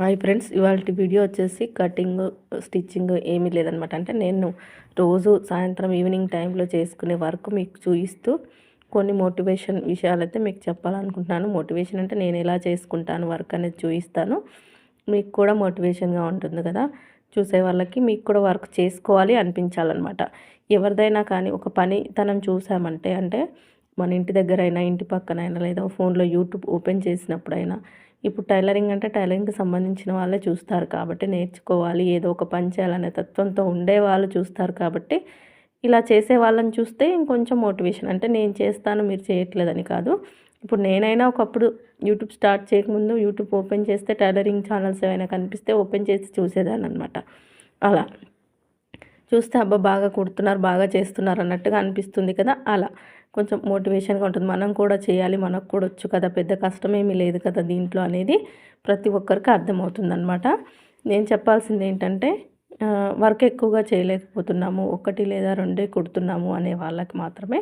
Hi friends ఇవాళ video వచ్చేసి cutting stitching ఏమీ లేదనమాట అంటే నేను రోజు సాయంత్రం ఈవినింగ్ టైంలో చేసుకునే వర్క్ మీకు చూపిస్తూ కొన్ని మోటివేషన్ విషయాలైతే మీకు చెప్పాలనుకుంటున్నాను. మోటివేషన్ అంటే నేను ఎలా చేసుకుంటాను వర్క్ అనేది చూపిస్తాను. మీకు కూడా మోటివేషన్గా ఉంటుంది కదా. చూసే వాళ్ళకి మీకు కూడా వర్క్ చేసుకోవాలి అనిపించాలన్నమాట. ఎవరిదైనా కానీ ఒక పని తనం చూసామంటే అంటే మన ఇంటి దగ్గర అయినా ఇంటి పక్కనైనా లేదా ఫోన్లో యూట్యూబ్ ఓపెన్ చేసినప్పుడైనా ఇప్పుడు టైలరింగ్ అంటే టైలరింగ్కి సంబంధించిన వాళ్ళే చూస్తారు కాబట్టి నేర్చుకోవాలి ఏదో ఒక పని చేయాలనే తత్వంతో ఉండే వాళ్ళు చూస్తారు కాబట్టి ఇలా చేసే వాళ్ళని చూస్తే ఇంకొంచెం మోటివేషన్. అంటే నేను చేస్తాను మీరు చేయట్లేదని కాదు. ఇప్పుడు నేనైనా ఒకప్పుడు యూట్యూబ్ స్టార్ట్ చేయకముందు యూట్యూబ్ ఓపెన్ చేస్తే టైలరింగ్ ఛానల్స్ ఏమైనా కనిపిస్తే ఓపెన్ చేసి చూసేదాన్ని అనమాట అలా. చూస్తే అబ్బా బాగా కుడుతున్నారు బాగా చేస్తున్నారు అన్నట్టుగా అనిపిస్తుంది కదా అలా. కొంచెం మోటివేషన్గా ఉంటుంది. మనం కూడా చేయాలి మనకు కూడా వచ్చు కదా పెద్ద కష్టమేమీ లేదు కదా దీంట్లో అనేది ప్రతి ఒక్కరికి అర్థమవుతుంది అనమాట నేను చెప్పాల్సింది ఏంటంటే వర్క్ ఎక్కువగా చేయలేకపోతున్నాము. ఒకటి లేదా రెండే కుడుతున్నాము అనే వాళ్ళకి మాత్రమే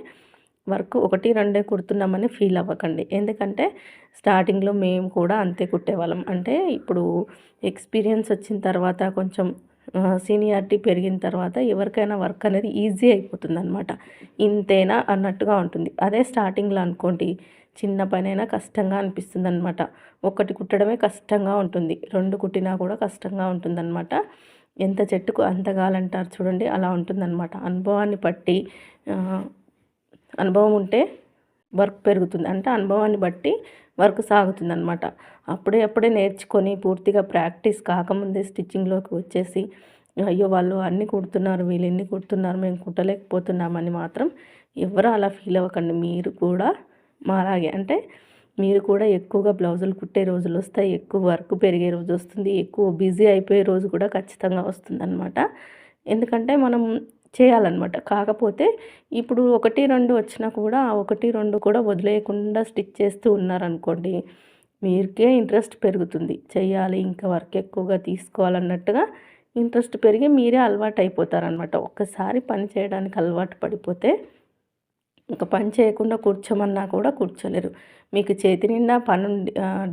వర్క్ ఒకటి రెండే కుడుతున్నామని ఫీల్ అవ్వకండి. ఎందుకంటే స్టార్టింగ్లో మేము కూడా అంతే కుట్టేవాళ్ళం. అంటే ఇప్పుడు ఎక్స్పీరియన్స్ వచ్చిన తర్వాత కొంచెం సీనియారిటీ పెరిగిన తర్వాత ఎవరికైనా వర్క్ అనేది ఈజీ అయిపోతుంది అనమాట ఇంతేనా అన్నట్టుగా ఉంటుంది. అదే స్టార్టింగ్లో అనుకోండి చిన్న పనైనా కష్టంగా అనిపిస్తుంది అనమాట ఒకటి కుట్టడమే కష్టంగా ఉంటుంది. రెండు కుట్టినా కూడా కష్టంగా ఉంటుందన్నమాట. ఎంత చెట్టుకు అంతగాలంటారు చూడండి అలా ఉంటుందన్నమాట. అనుభవాన్ని బట్టి అనుభవం ఉంటే వర్క్ పెరుగుతుంది. అంటే అనుభవాన్ని బట్టి వర్క్ సాగుతుందనమాట అప్పుడే అప్పుడే నేర్చుకొని పూర్తిగా ప్రాక్టీస్ కాకముందే స్టిచ్చింగ్లోకి వచ్చేసి అయ్యో వాళ్ళు అన్ని కుడుతున్నారు వీళ్ళు ఎన్ని కుడుతున్నారు మేము కుట్టలేకపోతున్నామని మాత్రం ఎవరు అలా ఫీల్ అవ్వకండి. మీరు కూడా మాలాగే. అంటే మీరు కూడా ఎక్కువగా బ్లౌజులు కుట్టే రోజులు వస్తాయి ఎక్కువ వర్క్ పెరిగే రోజు వస్తుంది ఎక్కువ బిజీ అయిపోయే రోజు కూడా ఖచ్చితంగా వస్తుంది అనమాట ఎందుకంటే మనం చేయాలన్నమాట. కాకపోతే ఇప్పుడు ఒకటి రెండు వచ్చినా కూడా ఒకటి రెండు కూడా వదిలేయకుండా స్టిచ్ చేస్తూ ఉన్నారనుకోండి మీరికే ఇంట్రెస్ట్ పెరుగుతుంది. చేయాలి ఇంకా వర్క్ ఎక్కువగా తీసుకోవాలన్నట్టుగా ఇంట్రెస్ట్ పెరిగి మీరే అలవాటు అయిపోతారనమాట ఒక్కసారి పని చేయడానికి అలవాటు పడిపోతే ఇంకా పని చేయకుండా కూర్చోమన్నా కూడా కూర్చోలేరు. మీకు చేతి నిండా పని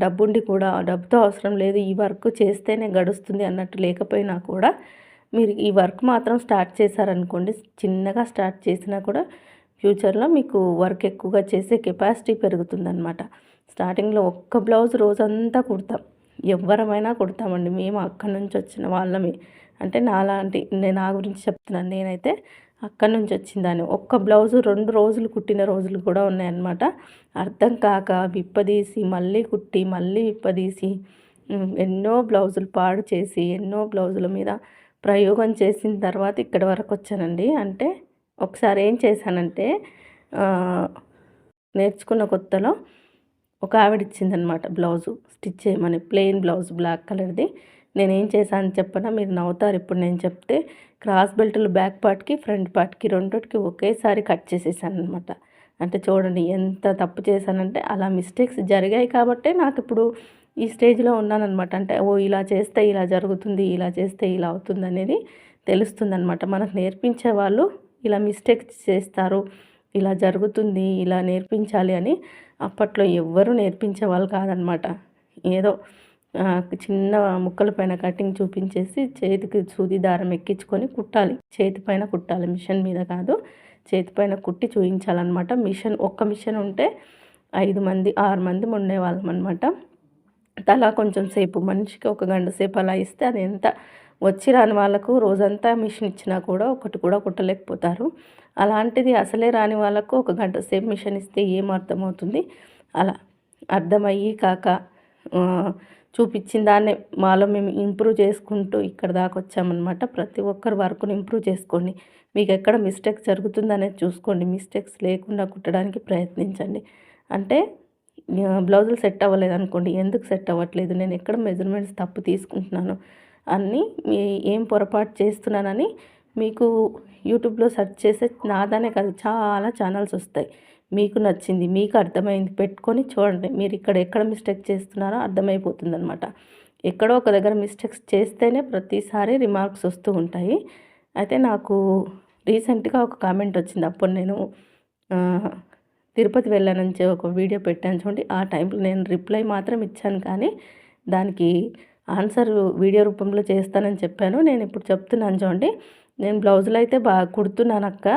డబ్బుండి కూడా డబ్బుతో అవసరం లేదు ఈ వర్క్ చేస్తేనే గడుస్తుంది అన్నట్టు లేకపోయినా కూడా మీరు ఈ వర్క్ మాత్రం స్టార్ట్ చేశారనుకోండి చిన్నగా స్టార్ట్ చేసినా కూడా ఫ్యూచర్లో మీకు వర్క్ ఎక్కువగా చేసే కెపాసిటీ పెరుగుతుందన్నమాట. స్టార్టింగ్లో ఒక్క బ్లౌజ్ రోజంతా కుడతాం. ఎవరమైనా కుడతామండి. మేము అక్కడి నుంచి వచ్చిన వాళ్ళమే. అంటే నాలాంటి నేను నా గురించి చెప్తున్నాను. నేనైతే అక్కడి నుంచి వచ్చిందాన్ని ఒక్క బ్లౌజు రెండు రోజులు కుట్టిన రోజులు కూడా ఉన్నాయన్నమాట. అర్థం కాక విప్పదీసి మళ్ళీ కుట్టి మళ్ళీ విప్పదీసి ఎన్నో బ్లౌజులు పాడు చేసి ఎన్నో బ్లౌజుల మీద ప్రయోగం చేసిన తర్వాత ఇక్కడి వరకు వచ్చానండి. అంటే ఒకసారి ఏం చేశానంటే నేర్చుకున్న కొత్తలో ఒక ఆవిడ ఇచ్చిందనమాట బ్లౌజు స్టిచ్ చేయమని ప్లెయిన్ బ్లౌజ్ బ్లాక్ కలర్ది. నేనేం చేశాను చెప్పనా మీరు నవ్వుతారు ఇప్పుడు నేను చెప్తే క్రాస్ బెల్ట్లు బ్యాక్ పార్ట్కి ఫ్రంట్ పార్ట్కి రెండుకి ఒకేసారి కట్ చేసేసాను అనమాట అంటే చూడండి ఎంత తప్పు చేశానంటే అలా మిస్టేక్స్ జరిగాయి కాబట్టే నాకు ఇప్పుడు ఈ స్టేజ్లో ఉన్నానమాట అంటే ఓ ఇలా చేస్తే ఇలా జరుగుతుంది ఇలా చేస్తే ఇలా అవుతుంది అనేది తెలుస్తుందనమాట. మనకు నేర్పించే వాళ్ళు ఇలా మిస్టేక్స్ చేస్తారు ఇలా జరుగుతుంది ఇలా నేర్పించాలి అని అప్పట్లో ఎవ్వరూ నేర్పించే వాళ్ళు కాదనమాట. ఏదో చిన్న ముక్కల పైన కటింగ్ చూపించేసి చేతికి సూది దారం ఎక్కించుకొని కుట్టాలి. చేతి పైన కుట్టాలి. మిషన్ మీద కాదు చేతి పైన కుట్టి చూపించాలన్నమాట మిషన్ ఒక్క మిషన్ ఉంటే ఐదు మంది ఆరు మంది ఉండేవాళ్ళం అనమాట తలా కొంచెం సేపు మనిషికి ఒక గంట సేపు అలా ఇస్తే అది ఎంత వచ్చి రాని వాళ్ళకు రోజంతా మిషన్ ఇచ్చినా కూడా ఒకటి కూడా కుట్టలేకపోతారు. అలాంటిది అసలే రాని వాళ్ళకు ఒక గంట సేపు మిషన్ ఇస్తే ఏం అర్థమవుతుంది? అలా అర్థమయ్యి కాక చూపించిన దాన్ని మాలో మేము ఇంప్రూవ్ చేసుకుంటూ ఇక్కడ దాకా వచ్చామన్నమాట. ప్రతి ఒక్కరు వర్క్ను ఇంప్రూవ్ చేసుకోండి. మీకు ఎక్కడ మిస్టేక్స్ జరుగుతుందనేది చూసుకోండి. మిస్టేక్స్ లేకుండా కుట్టడానికి ప్రయత్నించండి. అంటే బ్లౌజులు సెట్ అవ్వలేదు అనుకోండి ఎందుకు సెట్ అవ్వట్లేదు? నేను ఎక్కడ మెజర్మెంట్స్ తప్పు తీసుకుంటున్నాను? అన్నీ ఏం పొరపాటు చేస్తున్నానని మీకు యూట్యూబ్లో సెర్చ్ చేసే నాదానే కాదు చాలా ఛానల్స్ వస్తాయి. మీకు నచ్చింది మీకు అర్థమైంది పెట్టుకొని చూడండి. మీరు ఇక్కడ ఎక్కడ మిస్టేక్ చేస్తున్నారో అర్థమైపోతుంది అనమాట ఎక్కడో ఒక దగ్గర మిస్టేక్స్ చేస్తేనే ప్రతిసారి రిమార్క్స్ వస్తూ ఉంటాయి. అయితే నాకు రీసెంట్గా ఒక కామెంట్ వచ్చింది అప్పుడు నేను తిరుపతి వెళ్ళానని ఒక వీడియో పెట్టాను చూడండి. ఆ టైంలో నేను రిప్లై మాత్రం ఇచ్చాను కానీ దానికి ఆన్సర్ వీడియో రూపంలో చేస్తానని చెప్పాను. నేను ఇప్పుడు చెప్తున్నాను చూడండి. నేను బ్లౌజులు అయితే బాగా కుడుతున్నాను అక్క.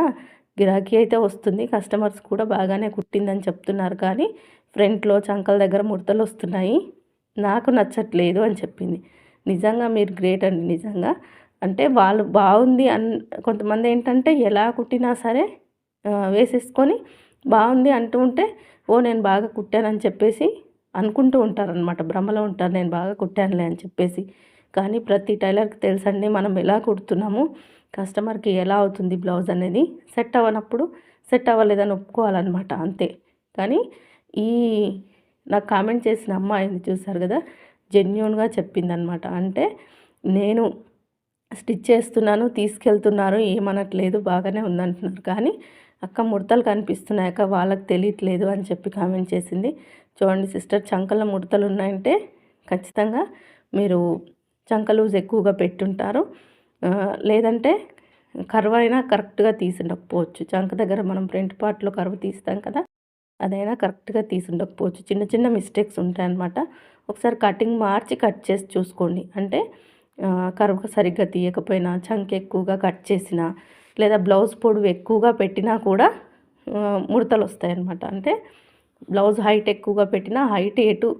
గిరాకీ అయితే వస్తుంది. కస్టమర్స్ కూడా బాగానే కుట్టిందని చెప్తున్నారు కానీ ఫ్రంట్లో చంకల దగ్గర ముడతలు వస్తున్నాయి. నాకు నచ్చట్లేదు అని చెప్పింది. నిజంగా మీరు గ్రేట్ అండి నిజంగా. అంటే వాళ్ళు బాగుంది అన్ కొంతమంది ఏంటంటే ఎలా కుట్టినా సరే వేసేసుకొని బాగుంది అంటూ ఉంటే ఓ నేను బాగా కుట్టానని చెప్పేసి అనుకుంటూ ఉంటారనమాట భ్రమలో ఉంటారు నేను బాగా కుట్టానులే అని చెప్పేసి. కానీ ప్రతి టైలర్కి తెలుసండి మనం ఎలా కుడుతున్నాము కస్టమర్కి ఎలా అవుతుంది బ్లౌజ్ అనేది. సెట్ అవ్వనప్పుడు సెట్ అవ్వలేదని ఒప్పుకోవాలన్నమాట అంతే. కానీ ఈ నాకు కామెంట్ చేసిన అమ్మాయిని చూసారు కదా జెన్యున్గా చెప్పిందనమాట అంటే నేను స్టిచ్ చేస్తున్నాను తీసుకెళ్తున్నారు ఏమనట్లేదు బాగానే ఉందంటున్నారు. కానీ అక్క ముడతలు కనిపిస్తున్నాయి అక్క వాళ్ళకి తెలియట్లేదు అని చెప్పి కామెంట్ చేసింది. చూడండి సిస్టర్ చంకల ముడతలు ఉన్నాయంటే ఖచ్చితంగా మీరు చంక లూజ్ ఎక్కువగా పెట్టుంటారు. లేదంటే కర్వ్ అయినా కరెక్ట్గా తీసుండకపోవచ్చు. చంక దగ్గర మనం ఫ్రంట్ పార్ట్లో కర్వ్ తీస్తాం కదా అదైనా కరెక్ట్గా తీసుండకపోవచ్చు. చిన్న చిన్న మిస్టేక్స్ ఉంటాయన్నమాట. ఒకసారి కటింగ్ మార్చి కట్ చేసి చూసుకోండి. అంటే కరువు సరిగ్గా తీయకపోయినా చంక ఎక్కువగా కట్ చేసినా లేదా బ్లౌజ్ పొడవు ఎక్కువగా పెట్టినా కూడా ముడతలు వస్తాయి అనమాట అంటే బ్లౌజ్ హైట్ ఎక్కువగా పెట్టినా హైట్ ఎటు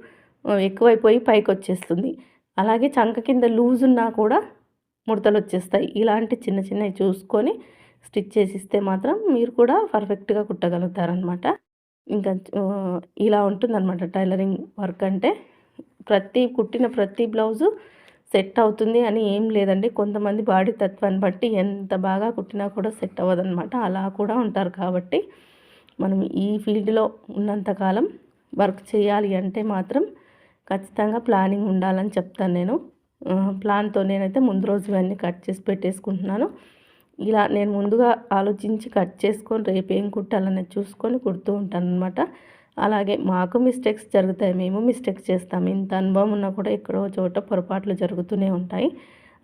ఎక్కువైపోయి పైకి వచ్చేస్తుంది అలాగే చంక కింద లూజ్ ఉన్నా కూడా ముడతలు వచ్చేస్తాయి ఇలాంటి చిన్న చిన్నవి చూసుకొని స్టిచ్ చేసిస్తే మాత్రం మీరు కూడా పర్ఫెక్ట్గా కుట్టగలుగుతారనమాట ఇంకా ఇలా ఉంటుందన్నమాట టైలరింగ్ వర్క్ అంటే. ప్రతి కుట్టిన ప్రతి బ్లౌజు సెట్ అవుతుంది అని ఏం లేదండి. కొంతమంది బాడీ తత్వాన్ని బట్టి ఎంత బాగా కుట్టినా కూడా సెట్ అవ్వదన్నమాట అలా కూడా ఉంటారు కాబట్టి మనం ఈ ఫీల్డ్లో ఉన్నంతకాలం వర్క్ చేయాలి అంటే మాత్రం ఖచ్చితంగా ప్లానింగ్ ఉండాలని చెప్తాను నేను. ప్లాన్తో నేనైతే ముందు రోజు ఇవన్నీ కట్ చేసి పెట్టేసుకుంటున్నాను. ఇలా నేను ముందుగా ఆలోచించి కట్ చేసుకొని రేపు ఏం కుట్టాలనేది చూసుకొని కుడుతూ ఉంటాను అనమాట అలాగే మాకు మిస్టేక్స్ జరుగుతాయి మేము మిస్టేక్స్ చేస్తాం. ఇంత అనుభవం ఉన్నా కూడా ఎక్కడో చోట పొరపాట్లు జరుగుతూనే ఉంటాయి.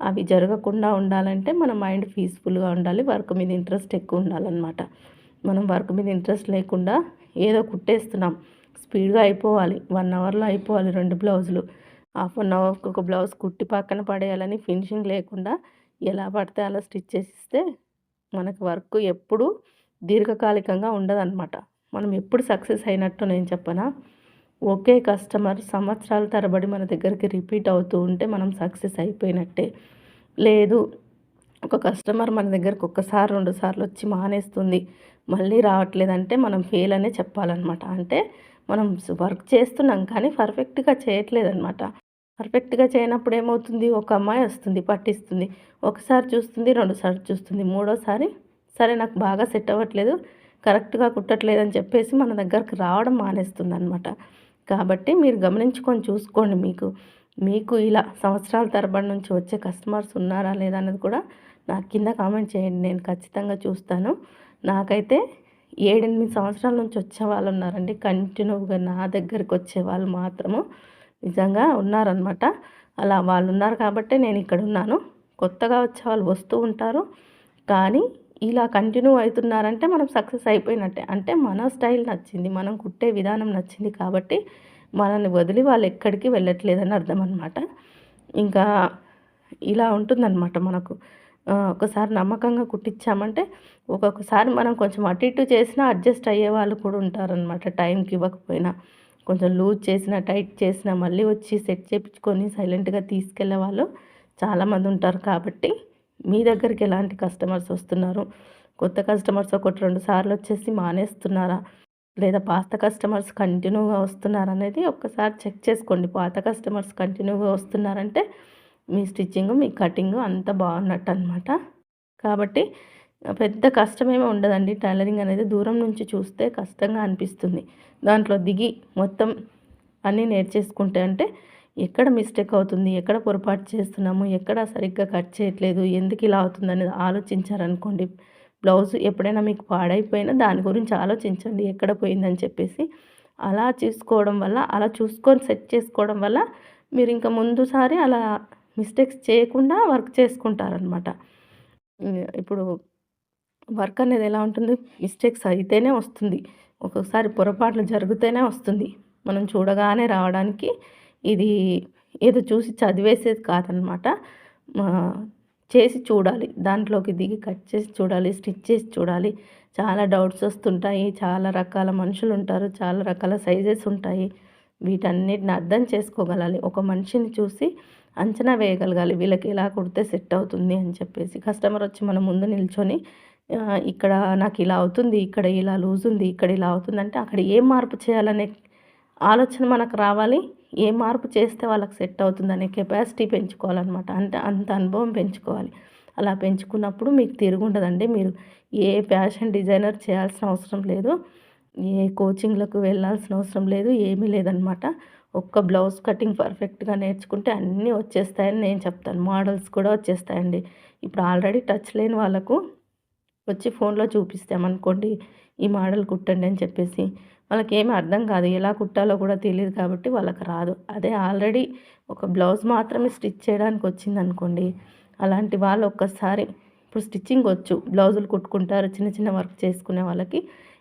అవి జరగకుండా ఉండాలంటే మన మైండ్ పీస్ఫుల్గా ఉండాలి వర్క్ మీద ఇంట్రెస్ట్ ఎక్కువ ఉండాలన్నమాట. మనం వర్క్ మీద ఇంట్రెస్ట్ లేకుండా ఏదో కుట్టేస్తున్నాం. స్పీడ్గా అయిపోవాలి వన్ అవర్లో అయిపోవాలి రెండు బ్లౌజులు హాఫ్ అన్ అవర్కి ఒక బ్లౌజ్ కుట్టి పక్కన పడేయాలని ఫినిషింగ్ లేకుండా ఎలా పడితే అలా స్టిచ్ చేసిస్తే మనకు వర్క్ ఎప్పుడూ దీర్ఘకాలికంగా ఉండదన్నమాట. మనం ఎప్పుడు సక్సెస్ అయినట్టు నేను చెప్పనా? ఒకే కస్టమర్ సంవత్సరాల తరబడి మన దగ్గరికి రిపీట్ అవుతూ ఉంటే మనం సక్సెస్ అయిపోయినట్టే. లేదు ఒక కస్టమర్ మన దగ్గరకు ఒక్కసారి రెండు సార్లు వచ్చి మానేస్తుంది. మళ్ళీ రావట్లేదంటే మనం ఫెయిల్ అనే చెప్పాలన్నమాట. అంటే మనం వర్క్ చేస్తున్నాం కానీ పర్ఫెక్ట్గా చేయట్లేదన్నమాట. పర్ఫెక్ట్గా చేయనప్పుడు ఏమవుతుంది? ఒక అమ్మాయి వస్తుంది పట్టిస్తుంది. ఒకసారి చూస్తుంది రెండుసార్లు చూస్తుంది. మూడోసారి సరే నాకు బాగా సెట్ అవ్వట్లేదు. కరెక్ట్గా కుట్టట్లేదని చెప్పేసి మన దగ్గరకు రావడం మానేస్తుంది అనమాట కాబట్టి మీరు గమనించుకొని చూసుకోండి మీకు. మీకు ఇలా సంవత్సరాల తరబడి నుంచి వచ్చే కస్టమర్స్ ఉన్నారా లేదా అనేది కూడా నాకు కింద కామెంట్ చేయండి. నేను ఖచ్చితంగా చూస్తాను. నాకైతే ఏడెనిమిది సంవత్సరాల నుంచి వచ్చే వాళ్ళు ఉన్నారండి. కంటిన్యూగా నా దగ్గరికి వచ్చే వాళ్ళు మాత్రము నిజంగా ఉన్నారనమాట అలా వాళ్ళు ఉన్నారు కాబట్టే నేను ఇక్కడ ఉన్నాను. కొత్తగా వచ్చే వాళ్ళు వస్తూ ఉంటారు. కానీ ఇలా కంటిన్యూ అవుతున్నారంటే మనం సక్సెస్ అయిపోయినట్టే. అంటే మన స్టైల్ నచ్చింది మనం కుట్టే విధానం నచ్చింది కాబట్టి మనల్ని వదిలి వాళ్ళు ఎక్కడికి వెళ్ళట్లేదని అర్థం అనమాట ఇంకా ఇలా ఉంటుందన్నమాట మనకు. ఒకసారి నమ్మకంగా కుట్టించామంటే ఒక్కొక్కసారి మనం కొంచెం అటు ఇటు చేసినా అడ్జస్ట్ అయ్యే వాళ్ళు కూడా ఉంటారనమాట టైంకి ఇవ్వకపోయినా కొంచెం లూజ్ చేసినా టైట్ చేసినా మళ్ళీ వచ్చి సెట్ చేయించుకొని సైలెంట్గా తీసుకెళ్ళే వాళ్ళు చాలామంది ఉంటారు కాబట్టి మీ దగ్గరికి ఎలాంటి కస్టమర్స్ వస్తున్నారు? కొత్త కస్టమర్స్ ఒకటి రెండు సార్లు వచ్చేసి మానేస్తున్నారా? లేదా పాత కస్టమర్స్ కంటిన్యూగా వస్తున్నారా అనేది ఒక్కసారి చెక్ చేసుకోండి. పాత కస్టమర్స్ కంటిన్యూగా వస్తున్నారంటే మీ స్టిచ్చింగ్ మీ కటింగ్ అంత బాగున్నట్టు అనమాట కాబట్టి పెద్ద కష్టమేమీ ఉండదండి. టైలరింగ్ అనేది దూరం నుంచి చూస్తే కష్టంగా అనిపిస్తుంది. దాంట్లో దిగి మొత్తం అన్నీ నేర్చేసుకుంటే అంటే ఎక్కడ మిస్టేక్ అవుతుంది? ఎక్కడ పొరపాటు చేస్తున్నాము? ఎక్కడ సరిగ్గా కట్ చేయట్లేదు? ఎందుకు ఇలా అవుతుంది? అనేది ఆలోచించారనుకోండి. బ్లౌజ్ ఎప్పుడైనా మీకు పాడైపోయినా దాని గురించి ఆలోచించండి. ఎక్కడ పోయిందని చెప్పేసి అలా చూసుకోవడం వల్ల అలా చూసుకొని సెట్ చేసుకోవడం వల్ల మీరు ఇంకా ముందుసారి అలా మిస్టేక్స్ చేయకుండా వర్క్ చేసుకుంటారనమాట ఇప్పుడు వర్క్ అనేది ఎలా ఉంటుంది? మిస్టేక్స్ అయితేనే వస్తుంది. ఒక్కొక్కసారి పొరపాట్లు జరిగితేనే వస్తుంది. మనం చూడగానే రావడానికి ఇది ఏదో చూసి చదివేసేది కాదనమాట. చేసి చూడాలి దాంట్లోకి దిగి కట్ చేసి చూడాలి స్టిచ్ చేసి చూడాలి. చాలా డౌట్స్ వస్తుంటాయి చాలా రకాల మనుషులు ఉంటారు చాలా రకాల సైజెస్ ఉంటాయి. వీటన్నిటిని అర్థం చేసుకోగలాలి. ఒక మనిషిని చూసి అంచనా వేయగలగాలి వీళ్ళకి ఎలా కుడితే సెట్ అవుతుంది అని చెప్పేసి. కస్టమర్ వచ్చి మన ముందు నిల్చొని ఇక్కడ నాకు ఇలా అవుతుంది ఇక్కడ ఇలా లూజ్ ఉంది ఇక్కడ ఇలా అవుతుంది అంటే అక్కడ ఏం మార్పు చేయాలనే ఆలోచన మనకు రావాలి. ఏ మార్పు చేస్తే వాళ్ళకి సెట్ అవుతుందనే కెపాసిటీ పెంచుకోవాలన్నమాట. అంటే అంత అనుభవం పెంచుకోవాలి. అలా పెంచుకున్నప్పుడు మీకు తిరుగుండదండి. మీరు ఏ ఫ్యాషన్ డిజైనర్ చేయాల్సిన అవసరం లేదు. ఏ కోచింగ్లకు వెళ్ళాల్సిన అవసరం లేదు. ఏమీ లేదనమాట ఒక్క బ్లౌజ్ కటింగ్ పర్ఫెక్ట్గా నేర్చుకుంటే అన్నీ వచ్చేస్తాయని నేను చెప్తాను. మోడల్స్ కూడా వచ్చేస్తాయండి. ఇప్పుడు ఆల్రెడీ టచ్ లేని వాళ్ళకు వచ్చి ఫోన్లో చూపిస్తామనుకోండి ఈ మోడల్ కుట్టండి అని చెప్పేసి వాళ్ళకి ఏమి అర్థం కాదు ఎలా కుట్టాలో కూడా తెలియదు కాబట్టి వాళ్ళకి రాదు. అదే ఆల్రెడీ ఒక బ్లౌజ్ మాత్రమే స్టిచ్ చేయడానికి వచ్చింది అనుకోండి అలాంటి వాళ్ళు ఒక్కసారి ఇప్పుడు స్టిచ్చింగ్ వచ్చు బ్లౌజులు కుట్టుకుంటారు చిన్న చిన్న వర్క్ చేసుకునే వాళ్ళకి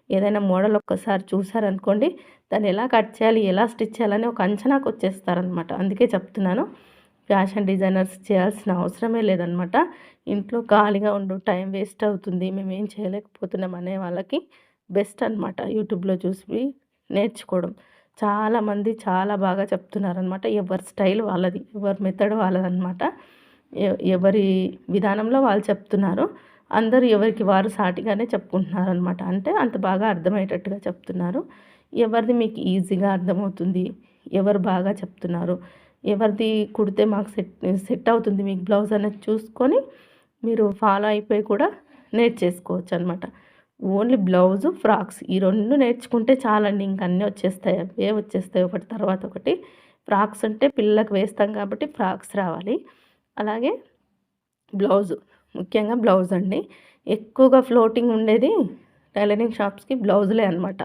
ఏదైనా మోడల్ ఒక్కసారి చూసారనుకోండి దాన్ని ఎలా కట్ చేయాలి ఎలా స్టిచ్ చేయాలని ఒక అంచనాకు వచ్చేస్తారనమాట అందుకే చెప్తున్నాను. ఫ్యాషన్ డిజైనర్స్ చేయాల్సిన అవసరమే లేదనమాట ఇంట్లో ఖాళీగా ఉండు టైం వేస్ట్ అవుతుంది మేము ఏం చేయలేకపోతున్నాం అనే వాళ్ళకి బెస్ట్ అనమాట యూట్యూబ్లో చూసి నేర్చుకోవడం. చాలామంది చాలా బాగా చెప్తున్నారనమాట ఎవరి స్టైల్ వాళ్ళది ఎవరి మెథడ్ వాళ్ళదనమాట ఎవరి విధానంలో వాళ్ళు చెప్తున్నారు అందరూ ఎవరికి వారు సాటిగానే చెప్పుకుంటున్నారనమాట అంటే అంత బాగా అర్థమయ్యేటట్టుగా చెప్తున్నారు. ఎవరిది మీకు ఈజీగా అర్థమవుతుంది ఎవరు బాగా చెప్తున్నారు ఎవరిది కుడితే మాకు సెట్ సెట్ అవుతుంది మీకు బ్లౌజ్ అనేది చూసుకొని మీరు ఫాలో అయిపోయి కూడా నేర్చేసుకోవచ్చు అనమాట ఓన్లీ బ్లౌజు ఫ్రాక్స్ ఈ రెండు నేర్చుకుంటే చాలండి. ఇంక అన్నీ వచ్చేస్తాయి అవే వచ్చేస్తాయి ఒకటి తర్వాత ఒకటి. ఫ్రాక్స్ అంటే పిల్లలకు వేస్తాం కాబట్టి ఫ్రాక్స్ రావాలి. అలాగే బ్లౌజు ముఖ్యంగా బ్లౌజ్ అండి. ఎక్కువగా ఫ్లోటింగ్ ఉండేది టైలరింగ్ షాప్స్కి బ్లౌజులే అనమాట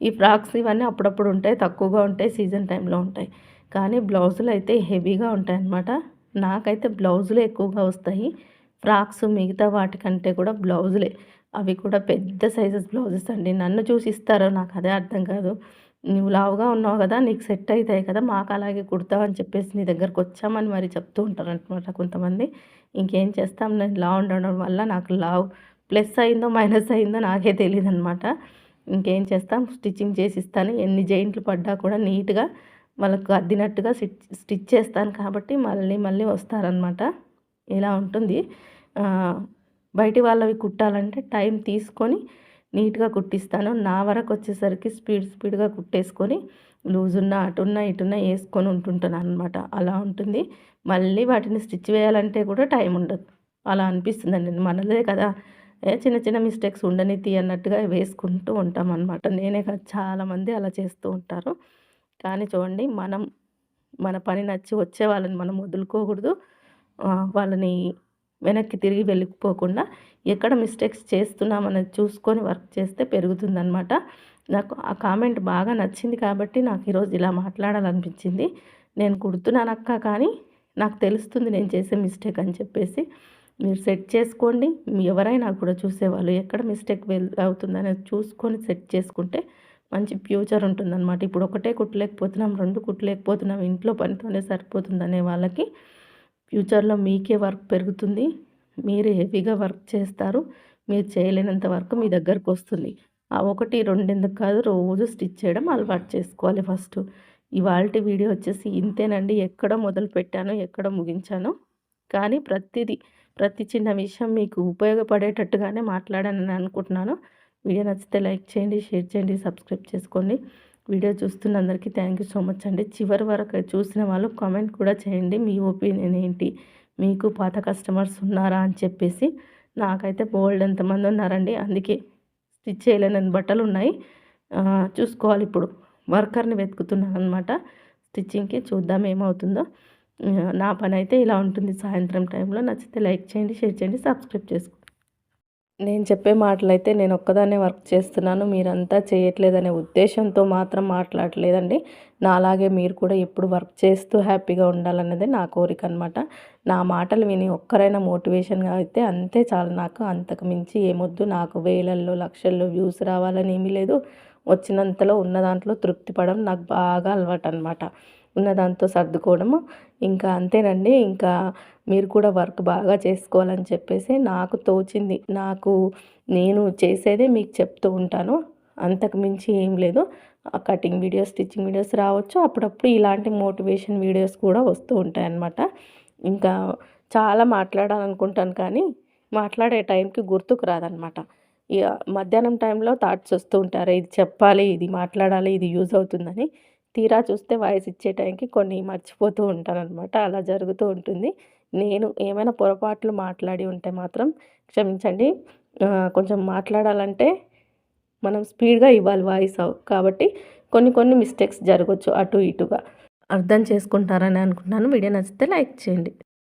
ఈ ఫ్రాక్స్ ఇవన్నీ అప్పుడప్పుడు ఉంటాయి తక్కువగా ఉంటాయి సీజన్ టైంలో ఉంటాయి. కానీ బ్లౌజులు అయితే హెవీగా ఉంటాయన్నమాట. నాకైతే బ్లౌజులే ఎక్కువగా వస్తాయి. ఫ్రాక్స్ మిగతా వాటికంటే కూడా బ్లౌజులే. అవి కూడా పెద్ద సైజెస్ బ్లౌజెస్ అండి. నన్ను చూసి ఇస్తారో నాకు అదే అర్థం కాదు. నువ్వు లావుగా ఉన్నావు కదా నీకు సెట్ అవుతాయి కదా మాకు అలాగే కుడతావు అని చెప్పేసి నీ దగ్గరకు వచ్చామని మరి చెప్తూ ఉంటారు అనమాట కొంతమంది. ఇంకేం చేస్తాం? నేను లావు ఉండడం వల్ల నాకు లావ్. ప్లస్ అయిందో మైనస్ అయిందో నాకే తెలియదు అనమాట ఇంకేం చేస్తాం? స్టిచ్చింగ్ చేసి ఇస్తాను. ఎన్ని జైంట్లు పడ్డా కూడా నీట్గా వాళ్ళకు అద్దినట్టుగా స్టిచ్ చేస్తాను కాబట్టి మళ్ళీ మళ్ళీ వస్తారనమాట ఇలా ఉంటుంది. బయటి వాళ్ళవి కుట్టాలంటే టైం తీసుకొని నీట్గా కుట్టిస్తాను. నా వరకు వచ్చేసరికి స్పీడ్ స్పీడ్గా కుట్టేసుకొని లూజ్ ఉన్న అటున్న ఇటున్న వేసుకొని ఉంటుంటాను అనమాట అలా ఉంటుంది. మళ్ళీ వాటిని స్టిచ్ వేయాలంటే కూడా టైం ఉండదు. అలా అనిపిస్తుందండి. మనదే కదా. ఏ చిన్న చిన్న మిస్టేక్స్ ఉండనితి అన్నట్టుగా వేసుకుంటూ ఉంటాం అనమాట నేనే కాదు చాలామంది అలా చేస్తూ ఉంటారు. కానీ చూడండి మనం మన పని నచ్చి వచ్చే వాళ్ళని మనం వదులుకోకూడదు. వాళ్ళని వెనక్కి తిరిగి వెళ్ళిపోకుండా ఎక్కడ మిస్టేక్స్ చేస్తున్నామనేది చూసుకొని వర్క్ చేస్తే పెరుగుతుందనమాట నాకు ఆ కామెంట్ బాగా నచ్చింది కాబట్టి నాకు ఈరోజు ఇలా మాట్లాడాలనిపించింది. నేను కుడుతున్నానక్క కానీ నాకు తెలుస్తుంది నేను చేసే మిస్టేక్ అని చెప్పేసి మీరు సెట్ చేసుకోండి. ఎవరైనా కూడా చూసేవాళ్ళు ఎక్కడ మిస్టేక్ వెల్ అవుతుందనేది చూసుకొని సెట్ చేసుకుంటే మంచి ఫ్యూచర్ ఉంటుందన్నమాట. ఇప్పుడు ఒకటే కుట్టలేకపోతున్నాం రెండు కుట్టలేకపోతున్నాం ఇంట్లో పనితోనే సరిపోతుంది అనే వాళ్ళకి ఫ్యూచర్లో మీకే వర్క్ పెరుగుతుంది. మీరు హెవీగా వర్క్ చేస్తారు. మీరు చేయలేనంత వర్క్ మీ దగ్గరకు వస్తుంది. ఆ ఒకటి రెండెందుకు కాదు రోజు స్టిచ్ చేయడం అలవాటు చేసుకోవాలి ఫస్ట్. ఇవాళ వీడియో వచ్చేసి ఇంతేనండి. ఎక్కడ మొదలు పెట్టానో ఎక్కడ ముగించానో. కానీ ప్రతిదీ ప్రతి చిన్న విషయం మీకు ఉపయోగపడేటట్టుగానే మాట్లాడానని అనుకుంటున్నాను. వీడియో నచ్చితే లైక్ చేయండి షేర్ చేయండి సబ్స్క్రైబ్ చేసుకోండి. వీడియో చూస్తున్న అందరికీ థ్యాంక్ యూ సో మచ్ అండి. చివరి వరకు చూసిన వాళ్ళు కామెంట్ కూడా చేయండి. మీ ఒపీనియన్ ఏంటి? మీకు పాత కస్టమర్స్ ఉన్నారా అని చెప్పేసి. నాకైతే బోల్డ్ ఎంతమంది ఉన్నారండి. అందుకే స్టిచ్ చేయలేని బట్టలు ఉన్నాయి. చూసుకోవాలి ఇప్పుడు. వర్కర్ని వెతుకుతున్నాను అనమాట స్టిచ్చింగ్కి చూద్దాం ఏమవుతుందో. నా పని అయితే ఇలా ఉంటుంది సాయంత్రం టైంలో. నచ్చితే లైక్ చేయండి షేర్ చేయండి సబ్స్క్రైబ్ చేసుకోండి. నేను చెప్పే మాటలైతే నేను ఒక్కదాన్నే వర్క్ చేస్తున్నాను. మీరంతా చేయట్లేదనే ఉద్దేశంతో మాత్రం మాట్లాడలేదండి. నాలాగే మీరు కూడా ఎప్పుడు వర్క్ చేస్తూ హ్యాపీగా ఉండాలన్నదే నా కోరిక అనమాట నా మాటలు విని ఒక్కరైనా మోటివేషన్గా అయితే అంతే చాలు నాకు. అంతకు మించి ఏమొద్దు నాకు వేలల్లో లక్షల్లో వ్యూస్ రావాలని ఏమీ లేదు. వచ్చినంతలో ఉన్న దాంట్లో తృప్తి పడడం నాకు బాగా అలవాటు అనమాట ఉన్న దాంతో సర్దుకోవడము. ఇంకా అంతేనండి. ఇంకా మీరు కూడా వర్క్ బాగా చేసుకోవాలని చెప్పేసి నాకు తోచింది. నాకు నేను చేసేదే మీకు చెప్తూ ఉంటాను. అంతకు మించి ఏం లేదు. కటింగ్ వీడియోస్ స్టిచ్చింగ్ వీడియోస్ రావచ్చు. అప్పుడప్పుడు ఇలాంటి మోటివేషన్ వీడియోస్ కూడా వస్తూ ఉంటాయి అన్నమాట ఇంకా చాలా మాట్లాడాలనుకుంటాను కానీ మాట్లాడే టైంకి గుర్తుకు రాదనమాట ఇక మధ్యాహ్నం టైంలో థాట్స్ వస్తూ ఉంటారు. ఇది చెప్పాలి ఇది మాట్లాడాలి ఇది యూజ్ అవుతుందని. తీరా చూస్తే వాయిస్ ఇచ్చే టైంకి కొన్ని మర్చిపోతూ ఉంటాను అనమాట అలా జరుగుతూ ఉంటుంది. నేను ఏమైనా పొరపాట్లు మాట్లాడి ఉంటే మాత్రం క్షమించండి. కొంచెం మాట్లాడాలంటే మనం స్పీడ్గా ఇవ్వాలి వాయిస్ కాబట్టి కొన్ని కొన్ని మిస్టేక్స్ జరగవచ్చు అటు ఇటుగా. అర్థం చేసుకుంటారని అనుకుంటున్నాను. వీడియో నచ్చితే లైక్ చేయండి.